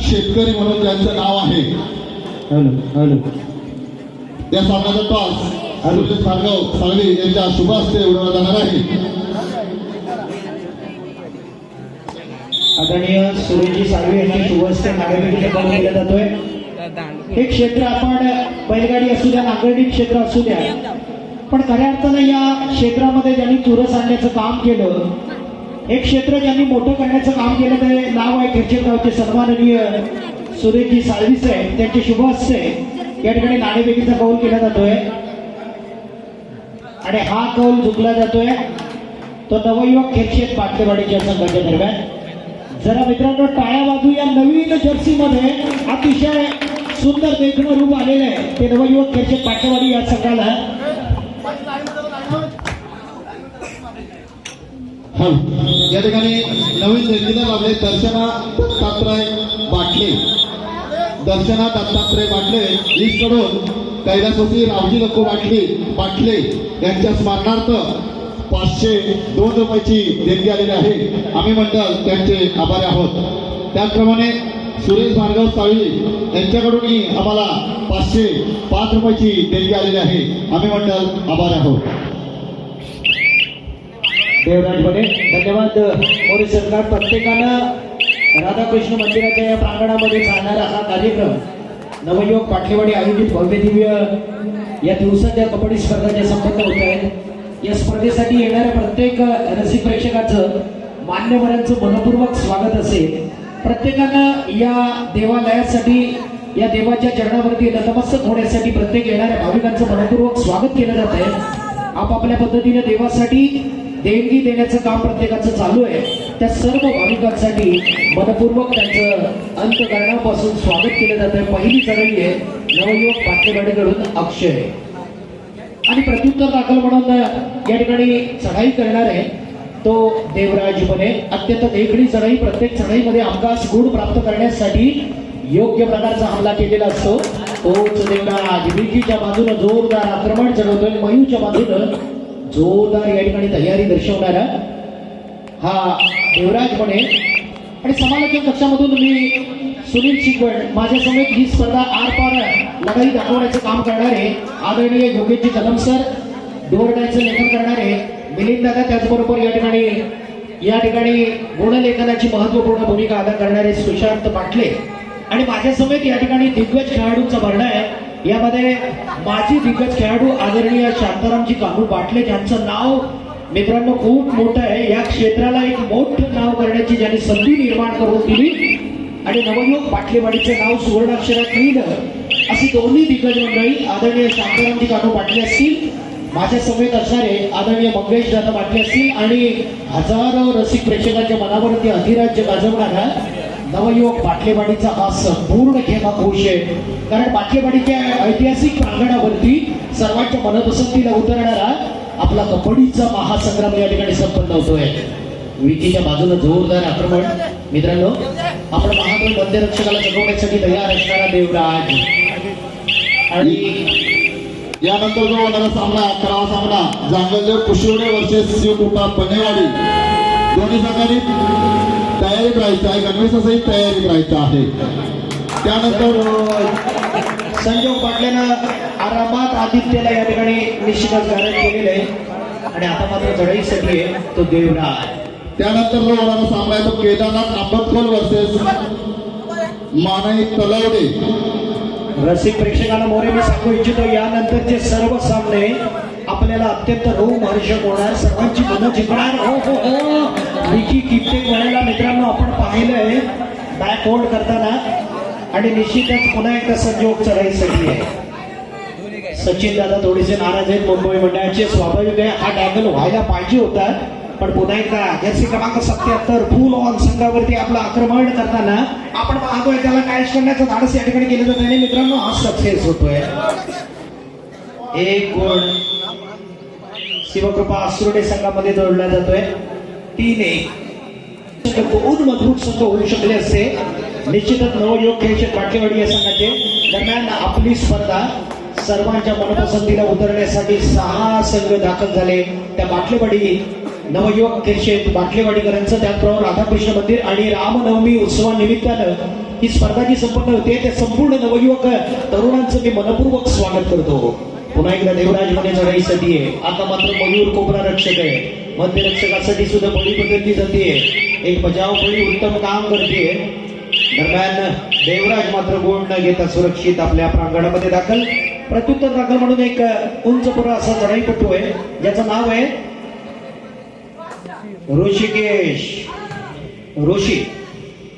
शेतकरी म्हणून त्यांचं नाव आहे. Hello hello. या सामन्याचा टॉस. अनुजय भार्गव साळवी यांच्या शुभ हस्ते उडवला जाणार आहे. आदरणीय सुरेशजी साळवे यांची करून केला जातोय. हे क्षेत्र आपण बैलगाडी असू द्या नांगरणी क्षेत्र असू द्या पण खऱ्या अर्थानं या क्षेत्रामध्ये ज्यांनी चुरस आणण्याचं काम केलं एक क्षेत्र ज्यांनी मोठं करण्याचं काम केलं ते नाव आहे खिरचेगावचे सन्माननीय सुरेशजी साळवीस आहे त्यांचे शुभ हस्ते या ठिकाणी नाणेबेकीचा कौल केला जातोय. आणि हा कौल झुकला जातोय. तो नवयुवक खेरशेत पाटलेवाडीच्या संघाच्या दरम्यान जरा मित्रांनो टाळ्या बाजू या नवीन जर्सीमध्ये अतिशय सुंदर देखणं रूप आलेलं आहे. ते नवयुवक खेळचे पाटलेवाडी या संघाला. या ठिकाणी नवीन जयंतीला लावले दर्शना दत्तात्रय बाटले. दर्शना दत्तात्रय बाटले कडून कैलासोती रावजी लक्को बाटले बाटले यांच्या स्मरणार्थ पाचशे दोन रुपयाची देणगी आलेली आहे. आम्ही मंडळ त्यांचे आभारी आहोत. त्याचप्रमाणे सुरेश भार्गव साळी यांच्याकडूनही आम्हाला पाचशे पाच रुपयाची देणगी आलेली आहे. आम्ही मंडळ आभारी आहोत. देवराज धन्यवाद मोदी सरकार. प्रत्येकानं राधाकृष्ण मंदिराच्या या प्रांगणामध्ये चालणारा हा कार्यक्रम नवयुवक पाठेवाडी आयोजित भव्य दिव्य या दिवसाच्या कबड्डी स्पर्धा ज्या संपन्न होत आहेत. या स्पर्धेसाठी येणाऱ्या प्रत्येक रसिक प्रेक्षकाचं मान्यवरांचं मनपूर्वक स्वागत असेल. प्रत्येकानं या देवालयासाठी या देवाच्या चरणावरती नतमस्तक होण्यासाठी प्रत्येक येणाऱ्या भाविकांचं मनपूर्वक स्वागत केलं जात आहे. आपापल्या पद्धतीने देवासाठी देणगी देण्याचं काम प्रत्येकाचं चालू आहे. त्या सर्व भाविकांसाठी मनपूर्वक त्यांचं अंतकरणापासून स्वागत केलं जात आहे पहिली चढाई आहे नवयुवक पाटलेवाडीकडून अक्षय. आणि प्रत्युत्तर दाखल म्हणून या ठिकाणी चढाई करणार आहे. तो देवराज बने. अत्यंत देखणी चढाई प्रत्येक चढाईमध्ये हमखास गुण प्राप्त करण्यासाठी योग्य प्रकारचा हमला केलेला असतो. तोच देवराज. विकीच्या बाजूनं जोरदार आक्रमण चढवतोय. मयूच्या बाजूनं जोरदार या ठिकाणी तयारी दर्शवणारा हा देवराज बने आणि समालोचन कक्षामधून मी सुनील शिकवण माझ्यासमोर ही स्पर्धा आर पार लढाई दाखवण्याचं काम करणारे आदरणीय योगेशजी कलम सर डोरडायचं लेखन करणारे मिलिंद दादा त्याचबरोबर या ठिकाणी या ठिकाणी गुणलेखनाची महत्त्वपूर्ण भूमिका अदा करणारे सुशांत पाटले. आणि माझ्यासमेत या ठिकाणी दिग्गज खेळाडूंचा भरणा आहे. यामध्ये माजी दिग्गज खेळाडू आदरणीय शांतारामजी कामू पाटले ज्यांचं नाव मित्रांनो खूप मोठं आहे. या क्षेत्राला एक मोठं नाव करण्याची ज्यांनी संधी निर्माण करून दिली आणि नवयुवक पाटलेवाडीचे नाव सुवर्णाक्षरात लिहिलं अशी दोन्ही दिग्गज मंडळी आदरणीय शांतारामजी कानू पाटले असतील माझ्या समेत असणारे आदरणीय मंगेश दादा पाटले असतील आणि हजारो रसिक प्रेक्षकांच्या मनावरती अधिराज्य गाजवणारा नवयुवक पाटलेवाडीचा हा संपूर्ण खेळा खुश आहे. कारण पाटलेवाडीच्या ऐतिहासिक प्रांगणावरती सर्वांच्या मनपसंतीला उतरणारा आपला कबड्डीचा महासंग्राम या ठिकाणी संपन्न होतोय. विकीच्या बाजूला जोरदार आक्रमण. मित्रांनो आपण महादेव मध्यरक्षकाला जगवण्यासाठी तयार असणारा देवराज. आणि यानंतर जो होणारा सामना अकरावा सामना जांगलदेव कुशिवडे वर्षे शिवकृपा पनेवाडी. दोन्ही संघांनी तयारीत राहायचं आहे. गणवेशासहित तयारीत राहायचं आहे. त्यानंतर संजोग पाटल्यानं आरामात आदित्यला या ठिकाणी निश्चितच गारण केलेलं आहे. आणि आता मात्र चढाईसाठी आहे. तो देवराज त्यानंतर जो होणारा सामना आहे तो केदारनाथ आंबतकोल वर्सेस मानई तलवडे. रसिक प्रेक्षकांना मोरे मी सांगू इच्छितो यानंतरचे सर्व सामने आपल्याला अत्यंत रोमहर्षक होणार सर्वांची मनं जिंकणार. हो हो हो. विकी कित्येक वेळेला मित्रांनो आपण पाहिलंय. बॅक होल्ड करताना. आणि निश्चितच पुन्हा एकदा संजोग चढाईसाठी आहे. सचिन दादा थोडेसे नाराज आहेत. मुंबई मंडळाचे स्वाभाविक आहे. हा टॅकल व्हायला पाहिजे होता. पण पुन्हा एकदा जर्सी क्रमांक सत्याहत्तर फुल ऑन संघावरती आपलं आक्रमण करताना आपण पाहतोय त्याला काय करण्याचं धाडस या ठिकाणी केलं जात आणि मित्रांनो हा सक्सेस होतोय. एक गोल शिवकृपा आसुर्डे संघामध्ये जोडला जातोय. तीन एक. दोन मजबूत संघ होऊ शकले असते निश्चितच नवयोग खेळचे पाठीवाडी या संघाचे. दरम्यान आपली स्पर्धा सर्वांच्या मनपसंतीला उतरण्यासाठी सहा संघ दाखल झाले. त्या बाटलेवाडी नवयुवक खेळशेत बाटलेवाडीकरांचं त्याचबरोबर राधाकृष्ण मंदिर आणि रामनवमी उत्सवानिमित्तानं ही स्पर्धा जी संपन्न होते. त्या संपूर्ण नवयुवक तरुणांचं मी मनपूर्वक स्वागत करतो. पुन्हा एकदा देवराजमध्ये चढाईसाठी आहे आता मात्र मयूर कोपरा रक्षक आहे. मध्य रक्षकासाठी सुद्धा बळी पद्धती जाते एक बजाव बळी उत्तम काम करते. दरम्यान देवराज मात्र गोड न घेता सुरक्षित आपल्या प्रांगणामध्ये दाखल. प्रत्युत्तर दाखल म्हणून एक उंच पुरा असा लढाईपटू आहे. ज्याचं नाव आहे ऋषिकेश. ऋषी.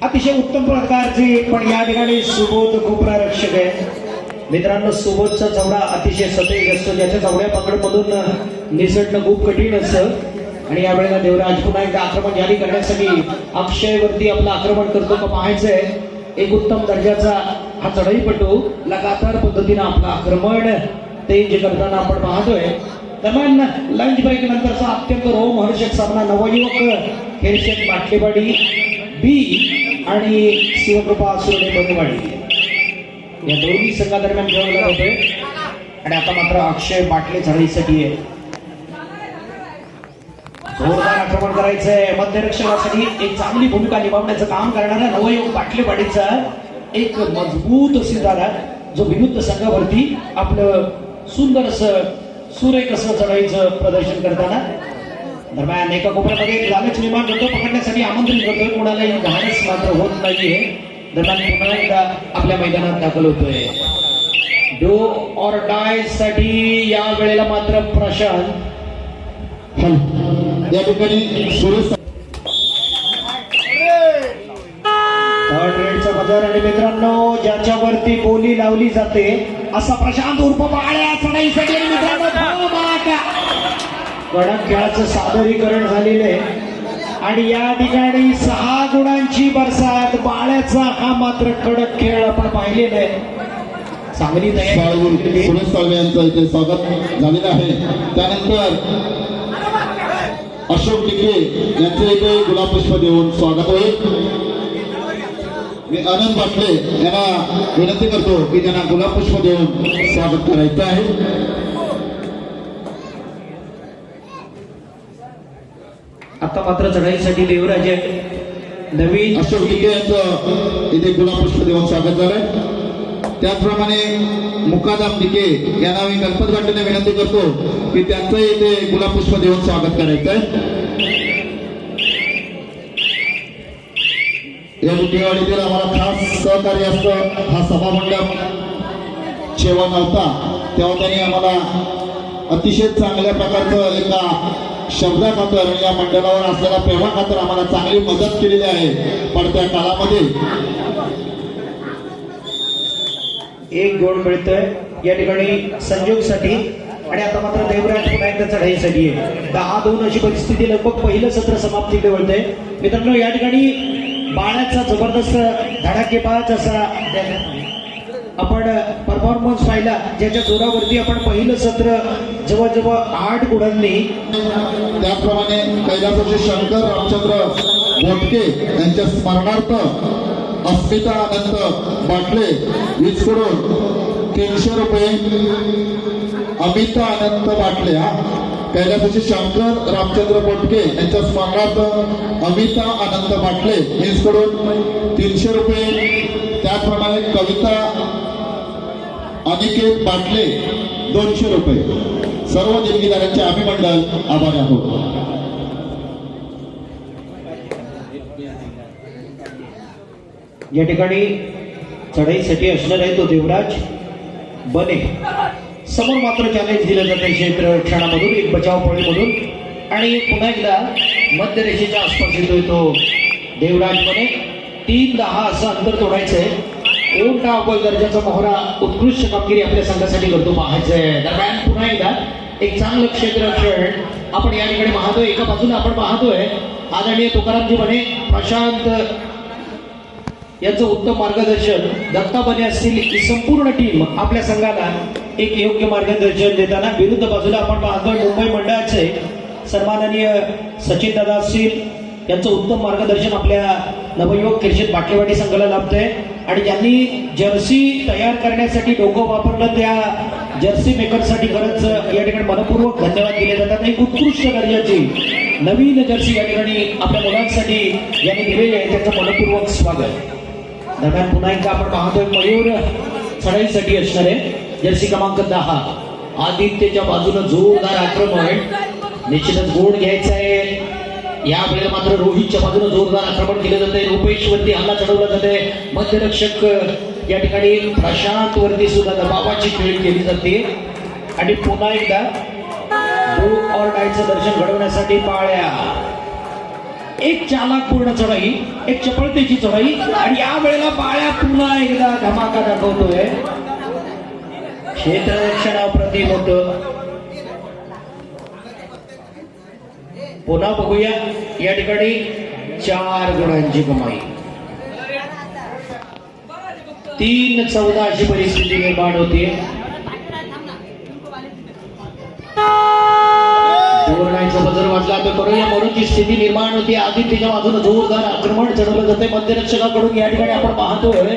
अतिशय उत्तम प्रकारची पण या ठिकाणी सुबोध कोपरा रक्षक आहे. मित्रांनो सुबोधचा चवडा अतिशय सतेज असतो ज्याच्या चवड्या पकडमधून निसटणं खूप कठीण असतं. आणि यावेळेला देवराज पुन्हा एकदा आक्रमण जारी करण्यासाठी अक्षयवरती आपलं आक्रमण करतो का पाहायचंय. एक उत्तम दर्जाचा हा चढईपटू लगातार पद्धतीनं आपलं आक्रमण तेज करताना आपण पाहतोय. दरम्यान लंच ब्रेक नंतरचा अत्यंत रोमहर्षक सामना नवयुवक हेरशेक बाटलेवाडी बी आणि शिवकृपा सुरणे बनवाडी या दोन्ही संघादरम्यान खेळवला होते आणि आता मात्र अक्षय बाटले चढाईसाठी आहे. जोरदार आक्रमण करायचंय. मध्यरक्षणासाठी एक चांगली भूमिका निभावण्याचं काम करणारा नवयवून बाटले पाडीचा एक मजबूत सिद्धारा जो विरुद्ध संघावरती आपलं सुंदर असं सुरेख असं चढाईचं प्रदर्शन करताना दरम्यान एका कोपऱ्यामध्ये लालच निर्माण करतो पकडण्यासाठी आमंत्रित करतोय. कोणालाही घाणच मात्र होत नाहीये. दरम्यान पुन्हा एकदा आपल्या मैदानात दाखल होतोय. डो ऑर डायसाठी या वेळेला मात्र प्रशांत. या ठिकाणी सुरेश. बाजार आणि मित्रांनो ज्याच्यावरती बोली लावली जाते असा प्रशांत उर्फ बाळ्या चढाईसाठी मित्रांनो कडक खेळाचं सादरीकरण झालेलं आहे. आणि या ठिकाणी सहा गुणांची बरसात बाळ्याचा हा मात्र कडक खेळ आपण पाहिलेला आहे चांगली. सुरेश साळवे यांचं इथे स्वागत झालेलं आहे त्यानंतर अशोक डिके यांचे इथे गुलाब पुष्प देऊन स्वागत होईल मी आनंद बाटले यांना विनंती करतो की त्यांना गुलाब पुष्प देऊन स्वागत करायचं आहे आता मात्र चढाईसाठी देवराज. नवीन अशोक डिके यांचं इथे गुलाब पुष्प देऊन स्वागत झालंय. त्याचप्रमाणे मुकादम डिके यांना मी गणपत गाठीने विनंती करतो की त्यांचं इथे गुलाब पुष्प देऊन स्वागत करायचं आहे. या बुटिवाडीतील आम्हाला खास सहकार्य असतं हा सभामंडप. जेव्हा नव्हता तेव्हा त्यांनी आम्हाला अतिशय चांगल्या प्रकारचं एका शब्दा खातर आणि या मंडळावर असलेल्या प्रेमा खातर आम्हाला चांगली मदत केलेली आहे. पण त्या काळामध्ये एक गोल मिळतोय. या ठिकाणी संजोगसाठी आणि आता मात्र देवराज पुन्हा एकदा चढाईसाठी आहे. दहा दोन अशी परिस्थिती लगभग पहिलं सत्र समाप्तीकडे वळतंय. मित्रांनो या ठिकाणी बाळाचा जबरदस्त धडाकेबाज असा आपण परफॉर्मन्स पाहिला ज्याच्या जोरावरती आपण पहिलं सत्र जवळजवळ आठ गुणांनी त्याचप्रमाणे कैलासाचे शंकर रामचंद्र बोटके यांच्या स्मरणार्थ अस्मिता अनंत बाटले वीज करून तीनशे रुपये अमिता अनंत बाटले हा. कैलासाचे शंकर रामचंद्र बोटके यांच्या स्मरणार्थ अमिता अनंत बाटले वीज करून तीनशे रुपये. त्याचप्रमाणे कविता अनिकेत पाटले दोनशे रुपये. सर्व देणगीदारांचे आम्ही मंडळ आभारी आहोत. या ठिकाणी चढाईसाठी असणार आहे तो देवराज बने. समोर मात्र चॅलेंज दिलं जातं क्षेत्र क्षणामधून एक बचाव पळीमधून. आणि पुन्हा एकदा मध्य रेषेच्या आसपास येतोय तो देवराज बने. तीन दहा असं अंतर तोडायचंय. एवढा अव्वल दर्जाचा मोहरा उत्कृष्ट कामगिरी आपल्या संघासाठी करतो पाहायचंय. दरम्यान पुन्हा एकदा एक चांगलं क्षेत्ररक्षण आपण या ठिकाणी पाहतोय. एका बाजूला आपण पाहतोय. आदरणीय तुकारामजी म्हणे प्रशांत यांचं उत्तम मार्गदर्शन दत्ता बने असतील ही संपूर्ण टीम आपल्या संघाला एक योग्य मार्गदर्शन देताना विरुद्ध बाजूला आपण पाहतोय. मुंबई मंडळाचे सन्माननीय सचिन दादा असतील. यांचं उत्तम मार्गदर्शन आपल्या नवयुवक किर्षित बाटलेवाडी संघाला लाभतंय. आणि ज्यांनी जर्सी तयार करण्यासाठी डोकं वापरलं त्या जर्सी मेकरसाठी खरंच या ठिकाणी मनपूर्वक धन्यवाद दिले जातात. एक उत्कृष्ट दर्जाची नवीन जर्सी या ठिकाणी आपल्या मुलांसाठी यांनी दिलेली आहे. त्याचं मनपूर्वक स्वागत. दरम्यान पुन्हा एकदा आपण पाहतोय मयूर चढाईसाठी असणार आहे जर्सी क्रमांक दहा. आदित्यच्या बाजूनं जोरदार आक्रमण. निश्चितच गोड घ्यायचं आहे. या वेळेला मात्र रोहितच्या बाजूने जोरदार आक्रमण केलं जाते रुपेश हल्ला चढवला जाते मध्यरक्षक या ठिकाणी प्रशांत वरती सुद्धा दबावाची खेळ केली जाते. आणि पुन्हा एकदा डू डायचं दर्शन घडवण्यासाठी पाळ्या. एक चालाक पूर्ण चढाई एक चपळतेची चढाई आणि या वेळेला पाळ्या पुन्हा एकदा धमाका दाखवतोय. क्षेत्ररक्षणाप्रती अप्रतिम होतं. पुन्हा बघूया. या ठिकाणी चार गुणांची कमाई. तीन चौदा अशी परिस्थिती निर्माण होते. धोरणाचा बदल वाटला. तर करूया स्थिती निर्माण होती. आधी तिच्या बाजूने जोरदार आक्रमण. चढवलं जाते मध्यरक्षकाकडून या ठिकाणी आपण पाहतोय.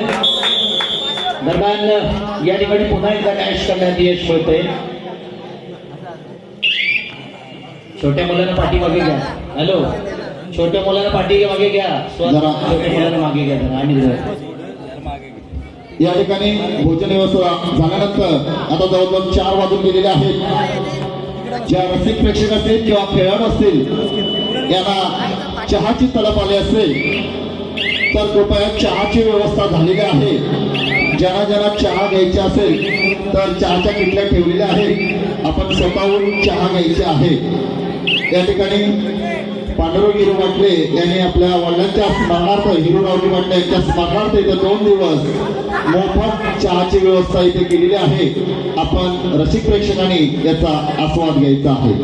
दरम्यान या ठिकाणी पुन्हा एकदा कॅश करण्यात यश मिळते छोट्या मुलांना पाठीमागे घ्या. हॅलो छोट्या मुलांना पाठी मागे घ्या. जरा. छोट्या मागे घ्या. जरा. आणि जरा. या ठिकाणी भोजन व्यवस्था झाल्यानंतर आता जवळजवळ चार वाजून गेलेले आहेत. ज्या रसिक प्रेक्षक असतील किंवा खेळाडू असतील यांना चहाची तलप आली असेल तर कृपया चहाची व्यवस्था झालेली आहे. ज्यांना ज्यांना चहा घ्यायची असेल तर चहाच्या किटल्या ठेवलेल्या आहेत. आपण स्वतःहून चहा घ्यायची आहे. या ठिकाणी पांडुरंग हिरो वाटले यांनी आपल्या वडिलांच्या स्मरणार्थ हिरोरावजी वाटले यांच्या स्मरणार्थ इथे दोन दिवस मोफत चहाची व्यवस्था इथे केलेली आहे. आपण रसिक प्रेक्षकांनी याचा आस्वाद घ्यायचा आहे.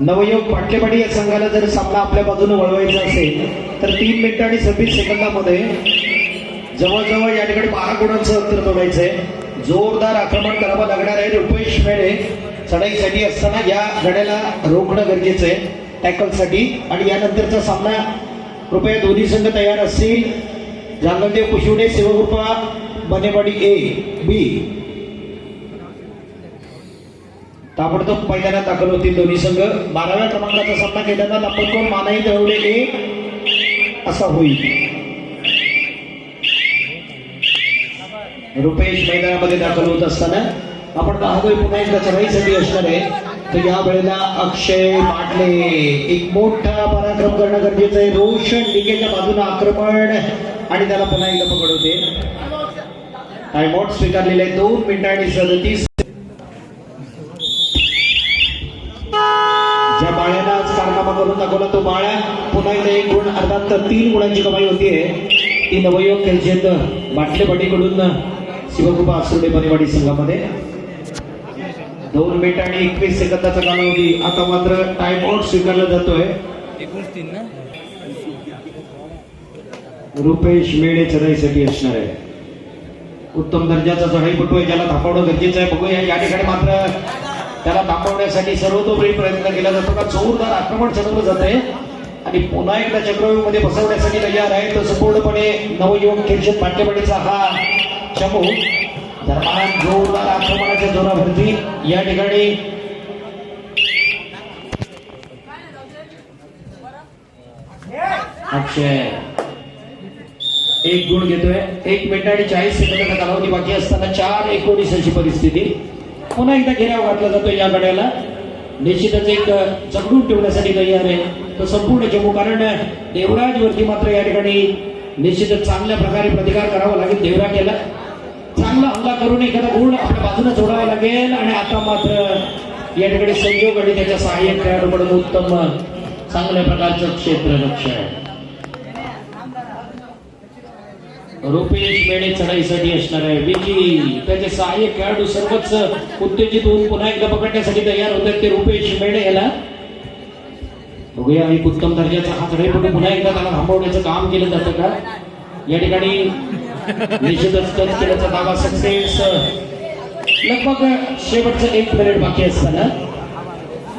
नवयोग पाटलेपाडी या संघाला जर सामना आपल्या बाजूने वळवायचा असेल तर तीन मिनिटं आणि सव्वीस सेकंदामध्ये जवळजवळ या ठिकाणी बारा गुणांचं अंतर तोडायचंय जोरदार आक्रमण करावं लागणार आहे. रुपेश मेळे चढाईसाठी असताना या गड्याला रोखणं गरजेचं आहे. टॅकलसाठी. आणि यानंतरचा सामना कृपया दोन्ही संघ तयार असतील. जांगलदेव कुशिवडे शिवकृपा बनेवाडी ए बी. ताबडतोब मैदानात दाखल होतील दोन्ही संघ. बाराव्या क्रमांकाचा सामना केल्यानं नंबर मानाई दळवले ए. असा होईल. रुपेश मैदानामध्ये दाखल होत असताना आपण पाहतोय पुन्हा एकदा चढाईसाठी असणार. आहे तर या वेळेला अक्षय पाटले एक मोठा पराक्रम करणं गरजेचं आहे. रोशन डिकेच्या बाजूने आक्रमण आणि त्याला पुन्हा एकदा पकडवते. टाइमआउट स्वीकारलेले आहे दोन मिनिटं आणि सदतीस. ज्या बाळ्यानं आज कारनामा करून दाखवला तो बाळ्या पुन्हा एकदा एक गुण अर्थात तर तीन गुणांची कमाई होतीये. ती नवयोग खेळचेत बाटलेपाटीकडून शिवकृपा आसुर्डे परिवाडी संघामध्ये. दोन मिनिट आणि एकवीस सेकंदाचा कालावधी आता मात्र टाइम आउट स्वीकारला जातोय. रुपेश मेळे चढाईसाठी असणार आहे. उत्तम दर्जाचा चढाईपटू आहे. ज्याला थांबवणं गरजेचं आहे. बघूया या ठिकाणी मात्र त्याला थांबवण्यासाठी सर्वतोपरी प्रयत्न केला जातो. का जोरदार आक्रमण चढवलं जात आहे आणि पुन्हा एकदा चक्रव्यूहमध्ये बसवण्यासाठी तयार आहे. तर संपूर्णपणे नवयुवक खेळशेत पाट्यपडीचा हा चमू. दरम्यान जोरदार आक्रमणाच्या जोरावरती या ठिकाणी अक्षय. एक गुण घेतोय. एक मिनिट आणि चाळीस सेकंदाचा कालावधी बाकी असताना चार एकोणीस अशी परिस्थिती. पुन्हा एकदा घेराव घातला जातो या गड्याला निश्चितच एक जगडून ठेवण्यासाठी तयार आहे. तर संपूर्ण जम्मू कारण देवराज वरती मात्र या ठिकाणी निश्चितच चांगल्या प्रकारे प्रतिकार करावा लागेल देवराज याला. चांगला हल्ला करून एखादा गुण आपल्या बाजूने जोडावा लागेल. आणि आता मात्र या ठिकाणी संयोग आणि त्याच्या सहाय्यक म्हणून उत्तम चांगल्या प्रकारचं क्षेत्र लक्ष आहे. रुपेश मेणे चढाईसाठी असणार आहे. विजी त्याचे सहाय्य खेळाडू सर्वच उत्तेजित होऊन पुन्हा एकदा पकडण्यासाठी तयार होतात ते रुपेश मेणे याला. बघूया एक उत्तम दर्जाचा हा चढाई पुन्हा एकदा त्याला थांबवण्याचं काम केलं जातं का? या ठिकाणी निश्चितच टच केल्याचा दावा सक्सेस. लगभग शेवटचं एक मिनिट बाकी असताना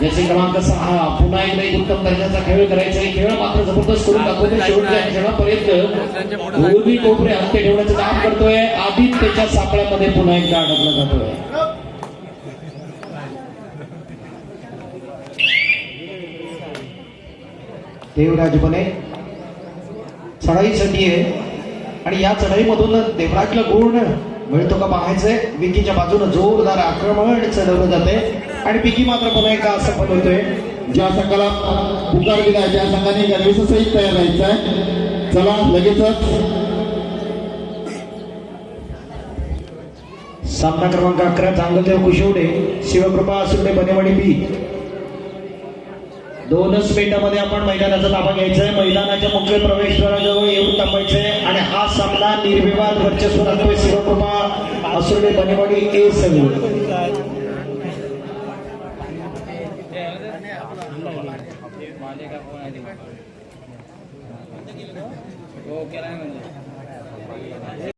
जसे क्रमांक सहा पुन्हा एकदा एक उत्तम दर्जाचा खेळ करायचा. आहे खेळ मात्र जबरदस्त करून दाखवतोय. शेवटच्या क्षणापर्यंत पूर्वी कोपरे हत्ते ठेवण्याचं काम करतोय. आदित्यच्या सापळ्यामध्ये पुन्हा एकदा अडकला जातोय. देवराज बने. चढाईसाठी आहे. आणि या चढाईमधून देवराजला गुण मिळतो का पाहायचंय? विकीच्या बाजूनं जोरदार आक्रमण चढवलं जाते. आणि पिकी मात्र पुन्हा एकदा असं होतोय. ज्या संघाला पुकार दिला आहे त्या संघाने गणवेशासहित तयार राहायचं आहे चला लगेचच. सामना क्रमांक अकरा चांगलदेव कुशिवडे शिवकृपा सुरडे बनेवाडी बी. दोनच मिनिटामध्ये आपण मैदानाचा ताबा घ्यायचा आहे मैदानाच्या मुख्य प्रवेशद्वाराजवळ येऊन थांबायचंय आणि हा सामना निर्विवाद वर्चस्व राखतोय शिवकृपा असुर्डे बनेवाडी ए सगळं.